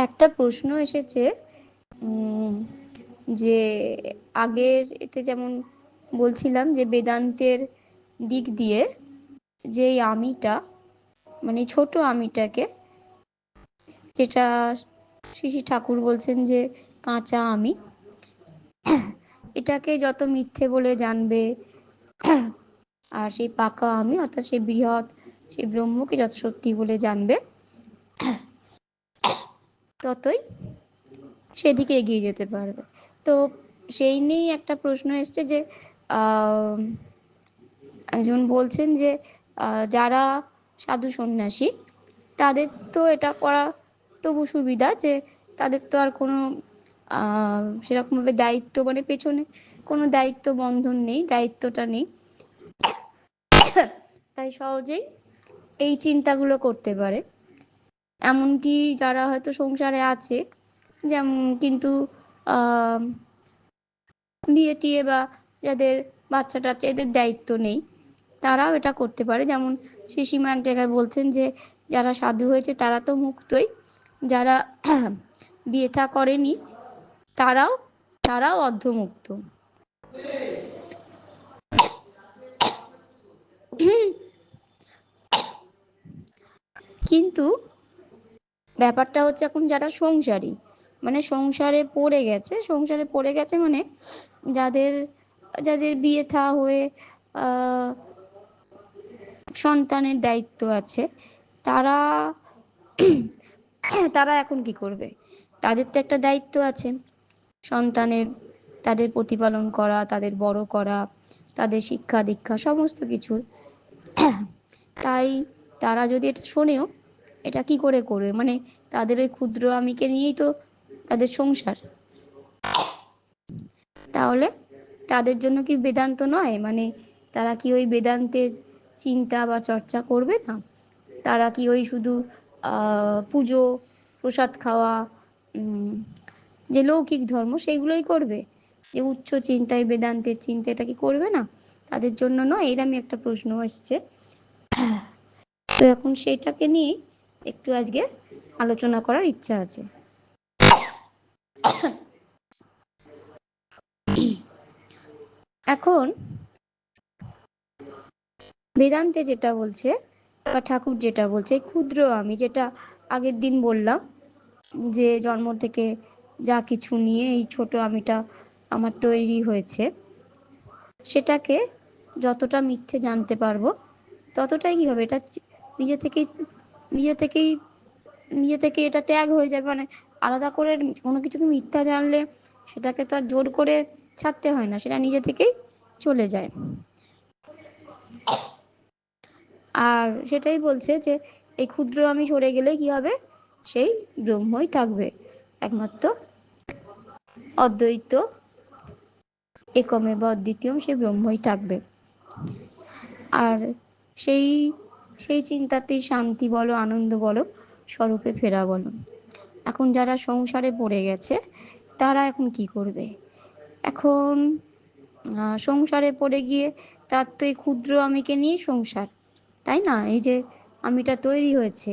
একটা প্রশ্ন এসেছে যে আগের এতে যেমন বলছিলাম যে বেদান্তের দিক দিয়ে যে আমিটা মানে ছোট আমিটাকে, যেটা শ্রী ঠাকুর বলছেন যে কাঁচা আমি, এটাকে যত মিথ্যে বলে জানবে, আর সেই পাকা আমি, অর্থাৎ সেই বৃহৎ, সেই ব্রহ্মকে যত সত্যি বলে জানবে ততই সেদিকে এগিয়ে যেতে পারবে। তো সেই নিয়েই একটা প্রশ্ন এসছে যে একজন বলছেন যে যারা সাধু সন্ন্যাসী, তাদের তো এটা করা তবু সুবিধা যে, তাদের তো আর কোনো সেরকমভাবে দায়িত্ব মানে পেছনে কোনো দায়িত্ব বন্ধন নেই, দায়িত্বটা নেই। তাই সহজেই এই চিন্তাগুলো করতে পারে। এমনকি যারা হয়তো সংসারে আছে, যেমন কিন্তু বিয়ে টিয়ে বা যাদের বাচ্চা টাচ্চা এদের দায়িত্ব নেই, তারাও এটা করতে পারে। যেমন শিশিমা এক জায়গায় বলছেন যে, যারা সাধু হয়েছে তারা তো মুক্তই, যারা বিয়ে থা করেনি তারাও তারাও অর্ধমুক্ত। কিন্তু ব্যাপারটা হচ্ছে এখন যারা সংসারী মানে সংসারে পড়ে গেছে, সংসারে পড়ে গেছে মানে যাদের যাদের বিয়ে থা হয়ে সন্তানের দায়িত্ব আছে, তারা তারা এখন কি করবে? তাদের তো একটা দায়িত্ব আছে, সন্তানের, তাদের প্রতিপালন করা, তাদের বড় করা, তাদের শিক্ষা দীক্ষা, সমস্ত কিছু তাই তারা যদি এটা শোনেও এটা কি করে করবে? মানে তাদের ওই ক্ষুদ্র আমিকে নিয়েই তো তাদের সংসার। তাহলে তাদের জন্য কি বেদান্ত নয়? মানে তারা কি ওই বেদান্তের চিন্তা বা চর্চা করবে না? তারা কি ওই শুধু পুজো, প্রসাদ খাওয়া যে লৌকিক ধর্ম সেইগুলোই করবে? যে উচ্চ চিন্তায়, বেদান্তের চিন্তা এটা কি করবে না? তাদের জন্য নয়? এরমই একটা প্রশ্ন আসছে। তো এখন সেটাকে নিয়ে একটু আজকে আলোচনা করার ইচ্ছা আছে। এখন বেদান্তে যেটা বলছে বা ঠাকুর যেটা বলছে ক্ষুদ্র আমি যেটা আগের দিন বললাম যে জন্ম থেকে যা কিছু নিয়ে এই ছোট আমিটা আমার তৈরি হয়েছে, সেটাকে যতটা মিথ্যে জানতে পারব ততটাই কী হবে? এটা নিজে থেকেই নিজে থেকেই, নিজে থেকে এটা ত্যাগ হয়ে যাবে মানে আলাদা করে কোনো কিছুকে মিথ্যা জানলে সেটাকে তো আর জোর করে ছাড়তে হয় না, সেটা নিজে থেকেই চলে যায়। আর সেটাই বলছে যে, এই ক্ষুদ্র আমি সরে গেলে কি হবে? সেই ব্রহ্মই থাকবে। একমাত্র অদ্বৈত একমে বা অদ্বিতীয় সেই ব্রহ্মই থাকবে। আর সেই সেই চিন্তাতেই শান্তি বলো, আনন্দ বলো, স্বরূপে ফেরা বলো। এখন যারা সংসারে পড়ে গেছে, তারা এখন কি করবে? এখন সংসারে পড়ে গিয়ে তার তো এই ক্ষুদ্র আমিকে নিয়ে সংসার, তাই না? এই যে আমিটা তৈরি হয়েছে,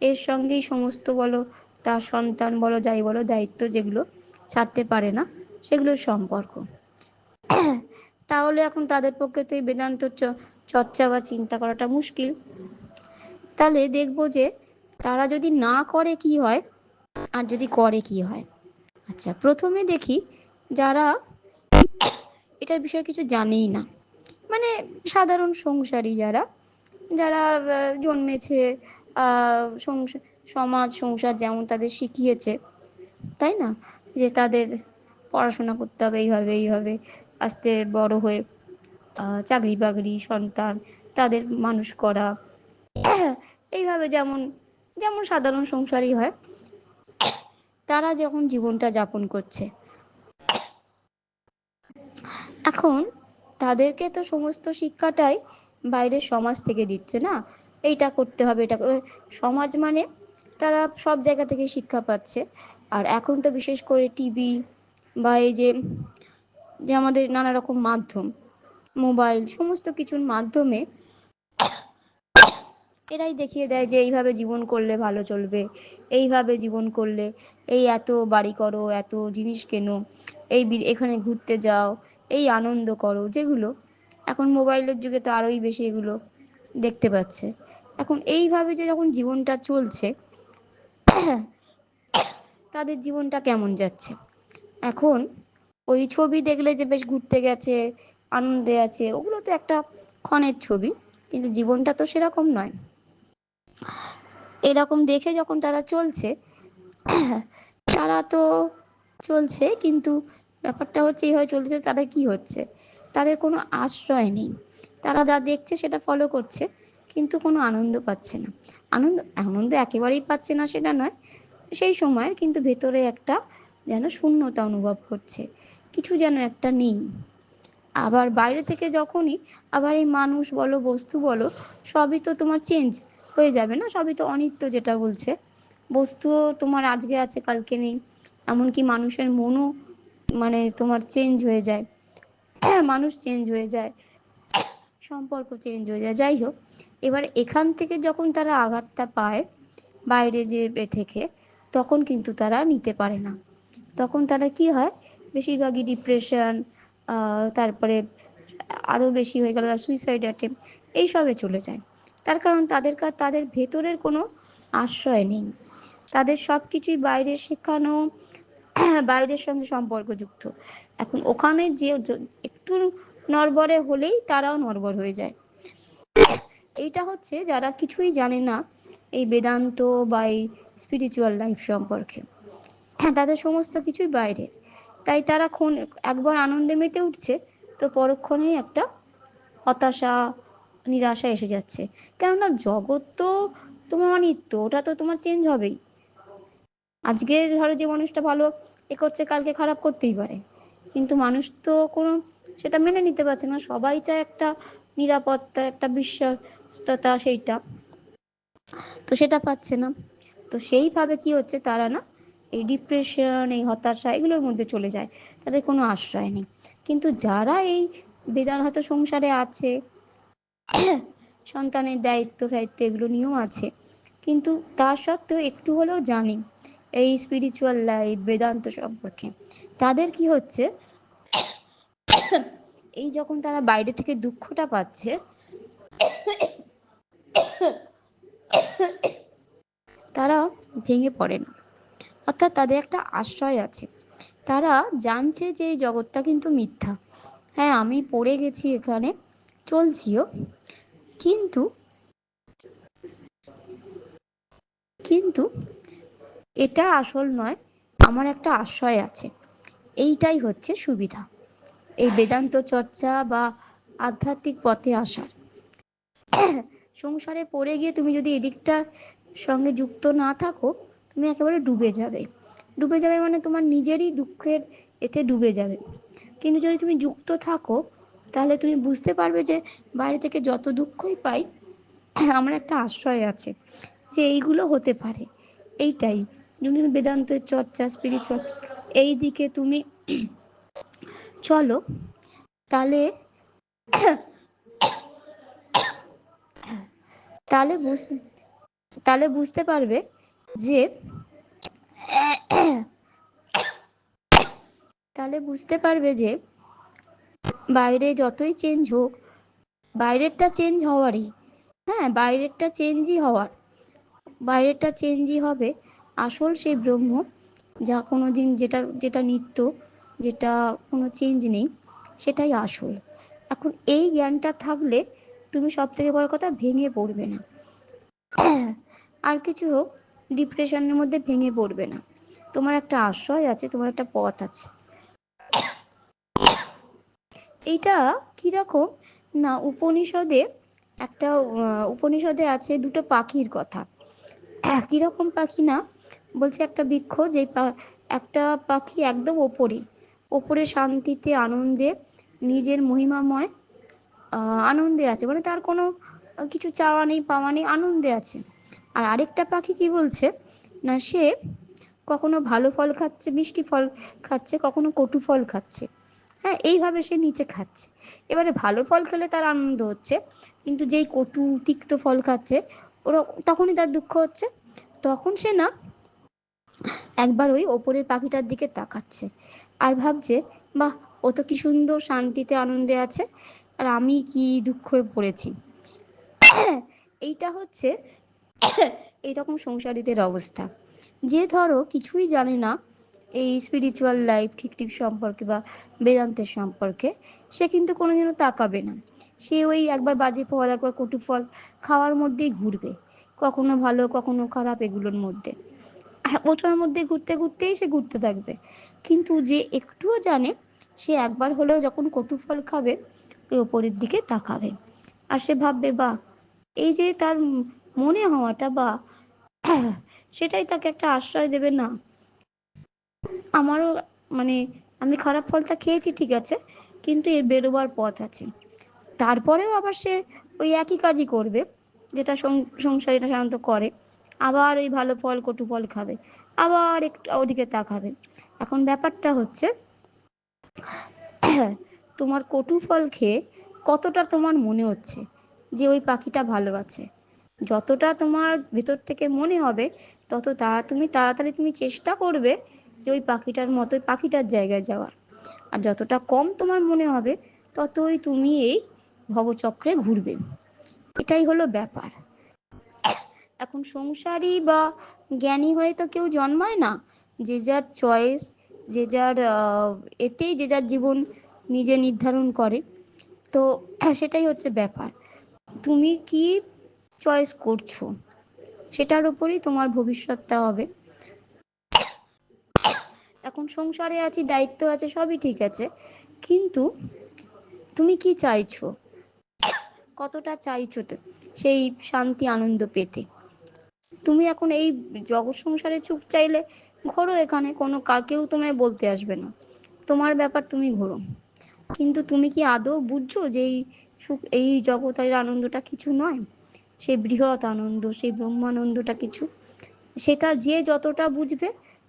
এর সঙ্গেই সমস্ত বলো, তার সন্তান বলো, যাই বলো, দায়িত্ব যেগুলো ছাড়তে পারে না, সেগুলোর সম্পর্ক। তাহলে এখন তাদের পক্ষে তো এই বেদান্ত চর্চা বা চিন্তা করাটা মুশকিল। তাহলে দেখব যে তারা যদি না করে কি হয়, আর যদি করে কি হয়। আচ্ছা প্রথমে দেখি যারা এটার বিষয়ে কিছু জানেই না। মানে সাধারণ সংসারী যারা যারা জন্মেছে সমাজ, সংসার যেমন তাদের শিখিয়েছে, তাই না? যে তাদের পড়াশোনা করতে হবে, এইভাবে এইভাবে, আস্তে বড় হয়ে চাকরি বাকরি সন্তান, তাদের মানুষ করা। এইভাবে যেমন যেমন সাধারণ সংসারই হয়, তারা যখন জীবনটা যাপন করছে। এখন তাদেরকে তো সমস্ত শিক্ষাটাই বাইরের সমাজ থেকে দিচ্ছে না? এইটা করতে হবে, এটা সমাজ মানে তারা সব জায়গা থেকে শিক্ষা পাচ্ছে। আর এখন তো বিশেষ করে টিভি বা এই যে যে আমাদের নানা রকম মাধ্যম মোবাইল, সমস্ত কিছুর মাধ্যমে এরাই দেখিয়ে দেয় যে এইভাবে জীবন করলে ভালো চলবে, এইভাবে জীবন করলে এই এত বাড়ি করো, এত জিনিস কেনো, এই এখানে ঘুরতে যাও, এই আনন্দ করো, যেগুলো এখন মোবাইলের যুগে তো আরোই বেশি এগুলো দেখতে পাচ্ছে। এখন এইভাবে যে যখন জীবনটা চলছে, তাদের জীবনটা কেমন যাচ্ছে? এখন ওই ছবি দেখলে যে বেশ ঘুরতে গেছে আনন্দে আছে। ওগুলো তো একটা ক্ষণের ছবি, কিন্তু জীবনটা তো সেরকম নয়। এরকম দেখে যখন তারা চলছে, তারা তো চলছে, কিন্তু ব্যাপারটা হচ্ছে এইভাবে চলছে, তাদের কি হচ্ছে? তাদের কোনো আশ্রয় নেই। তারা যা দেখছে, সেটা ফলো করছে, কিন্তু কোনো আনন্দ পাচ্ছে না। আনন্দ আনন্দ একেবারেই পাচ্ছে না, সেটা নয়। সেই সময় কিন্তু ভেতরে একটা যেন শূন্যতা অনুভব করছে। কিছু যেন একটা নেই। আবার বাইরে থেকে যখনই আবার এই মানুষ বলো, বস্তু বলো, সবই তো তোমার চেঞ্জ হয়ে যাবে না? সবই তো অনিত্য যেটা বলছে। বস্তুও তোমার আজকে আছে, কালকে নেই। এমনকি মানুষের মনও মানে তোমার চেঞ্জ হয়ে যায়। মানুষ চেঞ্জ হয়ে যায়। সম্পর্ক চেঞ্জ হয়ে যায়। যাই হোক, এবার এখান থেকে যখন তারা আঘাতটা পায়, বাইরে যে থেকে, তখন কিন্তু তারা নিতে পারে না। তখন তারা কি হয়? বেশিরভাগই ডিপ্রেশন তারপরে আরও বেশি হয়ে গেল সুইসাইড অ্যাটেম্প এইসবে চলে যায়। তার কারণ তাদের তাদের ভেতরের কোনো আশ্রয় নেই। তাদের সব কিছুই বাইরে শেখানো, বাইরের সঙ্গে সম্পর্কযুক্ত। এখন ওখানে যে একটু নড়বড়ে হলেই তারাও নড়বড় হয়ে যায়। এইটা হচ্ছে যারা কিছুই জানে না এই বেদান্ত বা এই স্পিরিচুয়াল লাইফ সম্পর্কে। তাদের সমস্ত কিছুই বাইরে। তাই তারা ক্ষণ একবার আনন্দে মেতে উঠছে, তো পরক্ষণেই একটা হতাশা, নিরাশা এসে যাচ্ছে। কেননা জগৎ তো তোমার অনিত্য, ওটা তো তোমার চেঞ্জ হবেই। আজকে ধরো যে মানুষটা ভালো, এ করছে, কালকে খারাপ করতেই পারে। কিন্তু মানুষ তো কোনো, সেটা মেনে নিতে পারছে না। সবাই চায় একটা নিরাপত্তা, একটা বিশ্বস্ততা, সেইটা। তো সেটা পাচ্ছে না। তো সেইভাবে কি হচ্ছে তারা না এই ডিপ্রেশন এই হতাশা এগুলোর মধ্যে চলে যায়, তাদের কোনো আশ্রয় নেই। কিন্তু যারা এই বেদান হয়তো সংসারে আছে, সন্তানের দায়িত্ব ফায়িত্ব এগুলো নিয়েও আছে। কিন্তু তার সত্ত্বেও একটু হলেও জানে, এই স্পিরিচুয়াল লাইফ বেদান্ত সম্পর্কে, তাদের কি হচ্ছে? এই যখন তারা বাইরে থেকে দুঃখটা পাচ্ছে, তারা ভেঙে পড়ে না। অর্থাৎ তাদের একটা আশ্রয় আছে। তারা জানছে যে এই জগৎটা কিন্তু মিথ্যা। হ্যাঁ আমি পড়ে গেছি এখানে, চলছিও। কিন্তু কিন্তু এটা আসল নয়, আমার একটা আশ্রয় আছে। এইটাই হচ্ছে সুবিধা, এই বেদান্ত চর্চা বা আধ্যাত্মিক পথে আসার। সংসারে পড়ে গিয়ে তুমি যদি এদিকটা সঙ্গে যুক্ত না থাকো তুমি একেবারে ডুবে যাবে। ডুবে যাবে মানে তোমার নিজেরই দুঃখের এতে ডুবে যাবে। কিন্তু যদি তুমি যুক্ত থাকো, তাহলে তুমি বুঝতে পারবে যে বাইরে থেকে যত দুঃখই পাই, আমার একটা আশ্রয় আছে যে এইগুলো হতে পারে। এইটাই। যদি তুমি বেদান্তের চর্চা স্পিরিচুয়াল এই দিকে তুমি চলো, তাহলে তাহলে বুঝতে তাহলে বুঝতে পারবে যে তাহলে বুঝতে পারবে যে বাইরে যতই চেঞ্জ হোক, বাইরেরটা চেঞ্জ হওয়ারই হ্যাঁ বাইরেরটা চেঞ্জই হওয়ার। বাইরেরটা চেঞ্জই হবে আসল সেই ব্রহ্ম, যা কোনো দিন যেটা যেটা নিত্য, যেটা কোনো চেঞ্জ নেই, সেটাই আসল। এখন এই জ্ঞানটা থাকলে তুমি সব থেকে বড় কথা ভেঙে পড়বে না। আর কিছু হোক ডিপ্রেশনের মধ্যে ভেঙে পড়বে না। তোমার একটা আশ্রয় আছে, তোমার একটা পথ আছে। এইটা কীরকম না, উপনিষদে একটা উপনিষদে আছে দুটো পাখির কথা। কীরকম পাখি না? বলছে একটা বৃক্ষ যে একটা পাখি একদম ওপরে। ওপরে শান্তিতে, আনন্দে, নিজের মহিমাময় আনন্দে আছে। মানে তার কোনো কিছু চাওয়া নেই, পাওয়া নেই, আনন্দে আছে। আর আরেকটা পাখি কি বলছে? না, সে কখনো ভালো ফল খাচ্ছে, মিষ্টি ফল খাচ্ছে, কখনো কটু ফল খাচ্ছে। হ্যাঁ এইভাবে সে নিচে খাচ্ছে। এবারে ভালো ফল খেলে তার আনন্দ হচ্ছে, কিন্তু যেই কটু তিক্ত ফল খাচ্ছে, ওরা তখনই তার দুঃখ হচ্ছে। তখন সে না, একবার ওই ওপরের পাখিটার দিকে তাকাচ্ছে আর ভাবছে, বাহ, ও তো কি সুন্দর শান্তিতে আনন্দে আছে, আর আমি কি দুঃখে পড়েছি? এইটা হচ্ছে এইরকম সংসারীদের অবস্থা। যে ধরো কিছুই জানে না, এই স্পিরিচুয়াল লাইফ ঠিক ঠিক সম্পর্কে বা বেদান্তের সম্পর্কে, সে কিন্তু কোনোদিনও তাকাবে না। সে ওই একবার বাজে ফল, একবার কটু ফল খাওয়ার মধ্যেই ঘুরবে। কখনো ভালো, কখনো খারাপ এগুলোর মধ্যে। আর ওটার মধ্যে ঘুরতে ঘুরতেই সে ঘুরতে থাকবে। কিন্তু যে একটুও জানে, সে একবার হলেও যখন কটু ফল খাবে ওপরের দিকে তাকাবে। আর সে ভাববে বা এই যে তার মনে হওয়াটা বা সেটাই তাকে একটা আশ্রয় দেবে না। আমারও মানে আমি খারাপ ফলটা খেয়েছি, ঠিক আছে, কিন্তু এর বেরোবার পথ আছে। তারপরেও আবার সে ওই একই কাজই করবে, যেটা সংসারীরা সাধারণত করে। আবার ওই ভালো ফল, কটু ফল খাবে, আবার একটু ওদিকে তাকাবে। এখন ব্যাপারটা হচ্ছে, তোমার কটু ফল খেয়ে কতটা তোমার মনে হচ্ছে যে ওই পাখিটা ভালো আছে? যতটা তোমার ভেতর থেকে মনে হবে, তত তারা তুমি তাড়াতাড়ি তুমি চেষ্টা করবে যে ওই পাখিটার মতো পাখিটার জায়গায় যাওয়ার। আর যতটা কম তোমার মনে হবে, ততই তুমি এই ভবচক্রে ঘুরবে। এটাই হলো ব্যাপার। এখন সংসারী বা জ্ঞানী হয়ে তো কেউ জন্মায় না। যে যার চয়েস যে যার এতেই যে যার জীবন নিজে নির্ধারণ করে। তো সেটাই হচ্ছে ব্যাপার। তুমি কি চয়েস করছ, সেটার উপরেই তোমার ভবিষ্যৎটা হবে। এখন সংসারে আছি, দায়িত্ব আছে, সবই ঠিক আছে। কিন্তু তুমি কি চাইছো? কতটা চাইছো তো সেই শান্তি, আনন্দ পেতে? তুমি এখন এই জগৎ সংসারে সুখ চাইলে ঘোরো এখানে, কোনো কেউ তোমায় বলতে আসবে না। তোমার ব্যাপার তুমি ঘোরো। কিন্তু তুমি কি আদৌ বুঝছ যে এই সুখ, এই জগতের আনন্দটা কিছু নয়? সেই বৃহৎ আনন্দ, সেই ব্রহ্মানন্দটা কিছু। সেটা যে যতটা বুঝবে,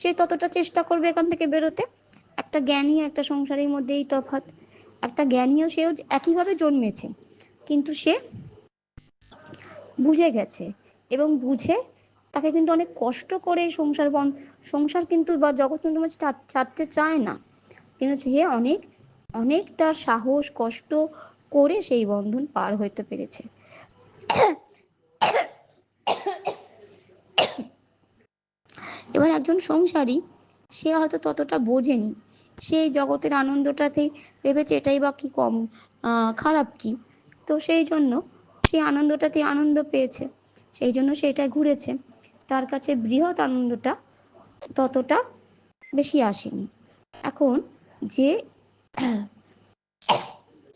সে ততটা চেষ্টা করবে এখান থেকে বেরোতে। একটা জ্ঞানী একটা সংসারের মধ্যেই তফাৎ। একটা জ্ঞানীও সেও একইভাবে জন্মেছে, কিন্তু সে বুঝে গেছে এবং বুঝে তাকে কিন্তু অনেক কষ্ট করে সংসার বন, সংসার কিন্তু বা জগৎ কিন্তু ছাড়তে চায় না। কিন্তু সে অনেক অনেক তার সাহস, কষ্ট করে সেই বন্ধন পার হইতে পেরেছে। এবার একজন সংসারী, সে হয়তো ততটা বোঝেনি। সে জগতের আনন্দটাতেই ভেবেছে, এটাই বা কি কম খারাপ কি? তো সেই জন্য সে আনন্দটাতে আনন্দ পেয়েছে। সেই জন্য সেটা ঘুরেছে। তার কাছে বৃহৎ আনন্দটা ততটা বেশি আসেনি। এখন যে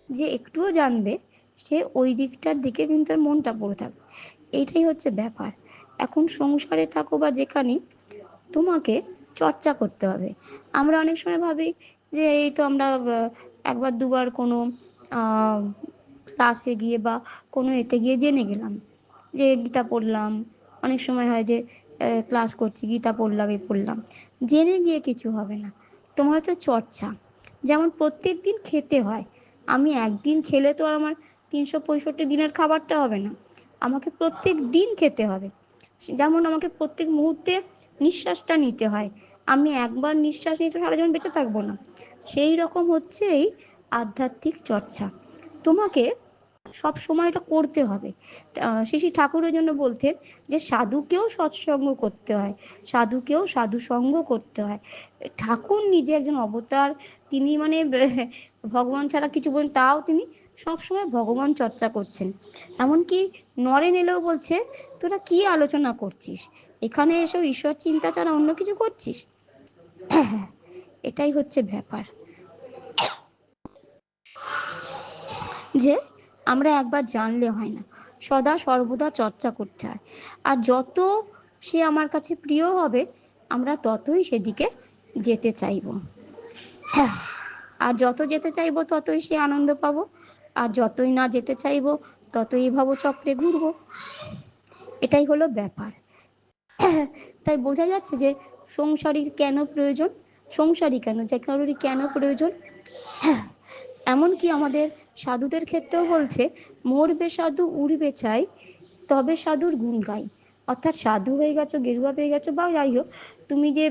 যে একটুও জানবে, সে ওই দিকটার দিকে কিন্তু তার মনটা পড়ে থাকবে। এইটাই হচ্ছে ব্যাপার। এখন সংসারে থাকো বা যেখানে তোমাকে চর্চা করতে হবে। আমরা অনেক সময় ভাবি যে এই তো আমরা একবার দুবার কোনো ক্লাসে গিয়ে বা কোনো এতে গিয়ে জেনে গেলাম যে গীতা পড়লাম। অনেক সময় হয় যে ক্লাস করছি, গীতা পড়লাম, এ পড়লাম। জেনে গিয়ে কিছু হবে না। তোমার হচ্ছে চর্চা। যেমন প্রত্যেক দিন খেতে হয়। আমি একদিন খেলে তো আর আমার তিনশো পঁয়ষট্টি দিনের খাবারটা হবে না। আমাকে প্রত্যেক দিন খেতে হবে। যেমন আমাকে প্রত্যেক মুহূর্তে নিঃশ্বাসটা নিতে হয়। আমি একবার নিঃশ্বাস নিয়ে সারা জীবন বেঁচে থাকব না। সেই রকম হচ্ছে এই আধ্যাত্মিক চর্চা। তোমাকে সব সময় এটা করতে হবে। শ্রী ঠাকুরের জন্য বলতেন যে, সাধুকেও সৎসঙ্গ করতে হয়, সাধুকেও সাধু সঙ্গ করতে হয়। ঠাকুর নিজে একজন অবতার, তিনি মানে ভগবান ছাড়া কিছু বলেন, তাও তিনি সবসময় ভগবান চর্চা করছেন। এমনকি নরেন এলেও বলছে, তোরা কি আলোচনা করছিস? এখানে এসেও ঈশ্বর চিন্তা ছাড়া অন্য কিছু করছিস? এটাই হচ্ছে ব্যাপার। যে আমরা একবার জানলে হয় না, সদা সর্বদা চর্চা করতে হয়। আর যত সে আমার কাছে প্রিয় হবে, আমরা ততই সেদিকে যেতে চাইব। আর যত যেতে চাইব, ততই সে আনন্দ পাবো। আর যতই না যেতে চাইব, ততই ভাবো চক্রে ঘুরব। এটাই হলো ব্যাপার। তাই বোঝা যাচ্ছে যে সংসারীর কেন প্রয়োজন? সংসারী কেন? যে কারোরই কেন প্রয়োজন? এমনকি আমাদের সাধুদের ক্ষেত্রেও বলছে, মরবে সাধু, উড়বে চাই তবে সাধুর গুণ গাই। অর্থাৎ সাধু হয়ে গেছো, গেরুয়া পেয়ে গেছো বা যাই হোক, তুমি যে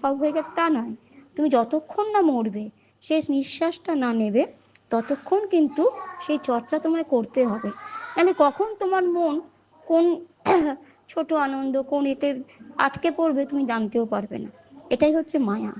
সব হয়ে গেছে তা নয়। তুমি যতক্ষণ না মরবে, শেষ নিঃশ্বাসটা না নেবে, ততক্ষণ কিন্তু সেই চর্চা তোমায় করতে হবে। মানে কখন তোমার মন কোন ছোট আনন্দ কোন এতে আটকে পড়বে তুমি জানতেও পারবে না। এটাই হচ্ছে মায়া।